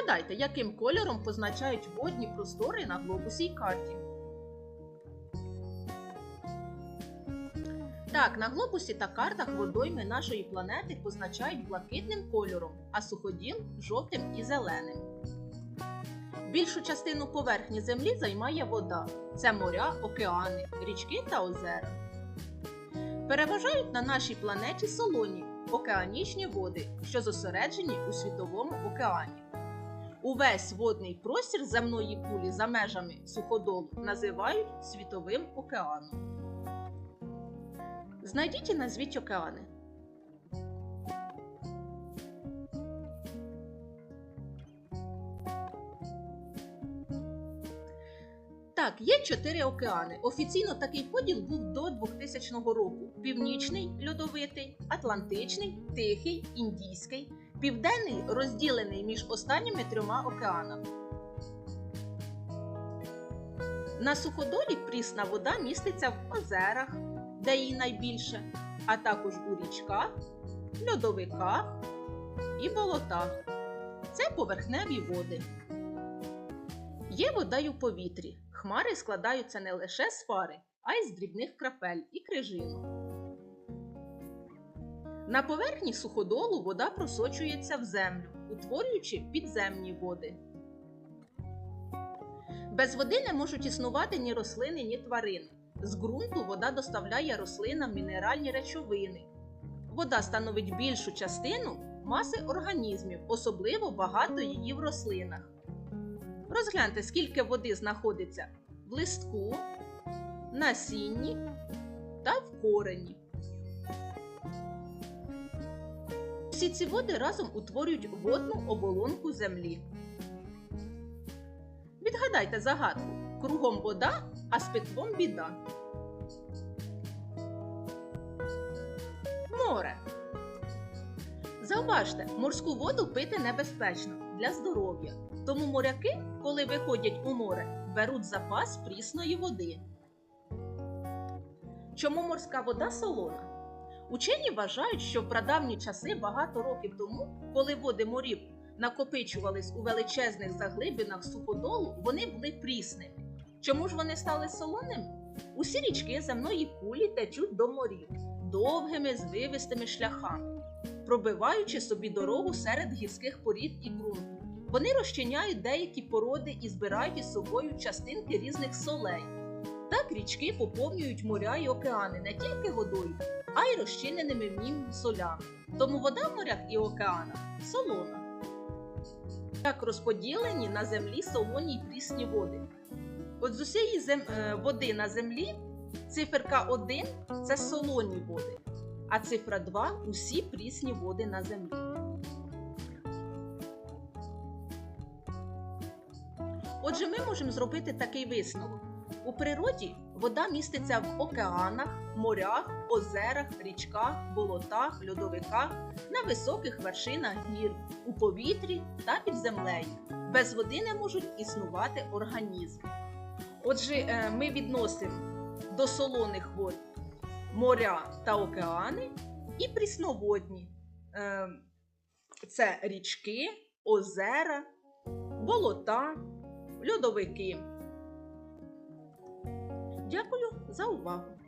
Пригадайте, яким кольором позначають водні простори на глобусі й карті. Так, на глобусі та картах водойми нашої планети позначають блакитним кольором, а суходіл жовтим і зеленим. Більшу частину поверхні землі займає вода. Це моря, океани, річки та озера. Переважають на нашій планеті солоні океанічні води, що зосереджені у світовому океані. Увесь водний простір земної кулі за межами суходолу називають світовим океаном. Знайдіть і назвіть океани. Так, є чотири океани. Офіційно такий поділ був до 2000 року: Північний льодовитий, Атлантичний, Тихий, Індійський, Південний розділений між останніми трьома океанами. На суходолі прісна вода міститься в озерах, де її найбільше, а також у річках, льодовиках і болотах. Це поверхневі води. Є вода й у повітрі. Хмари складаються не лише з пари, а й з дрібних крапель і крижинок. На поверхні суходолу вода просочується в землю, утворюючи підземні води. Без води не можуть існувати ні рослини, ні тварини. З ґрунту вода доставляє рослинам мінеральні речовини. Вода становить більшу частину маси організмів, особливо багато її в рослинах. Розгляньте, скільки води знаходиться в листку, насінні та в корені. Всі ці води разом утворюють водну оболонку землі. Відгадайте загадку: кругом вода, а з питвом біда. Море. Зауважте, морську воду пити небезпечно для здоров'я. Тому моряки, коли виходять у море, беруть запас прісної води. Чому морська вода солона? Учені вважають, що в прадавні часи багато років тому, коли води морів накопичувались у величезних заглибинах суходолу, вони були прісними. Чому ж вони стали солоними? Усі річки земної кулі течуть до морів довгими звивистими шляхами, пробиваючи собі дорогу серед гірських порід і ґрунту. Вони розчиняють деякі породи і збирають із собою частинки різних солей. Так річки поповнюють моря й океани не тільки водою, а й розчиненими в нім солями. Тому вода в морях і океанах солона. Так розподілені на землі солоні й прісні води. От з усієї зем... е, води на землі циферка 1 це солоні води, а цифра 2 усі прісні води на землі. Отже, ми можемо зробити такий висновок. У природі вода міститься в океанах, морях, озерах, річках, болотах, льодовиках, на високих вершинах гір, у повітрі та під землею. Без води не можуть існувати організми. Отже, е, ми відносимо до солоних вод моря та океани і прісноводні. Е, Це річки, озера, болота, льодовики. Дякую за увагу!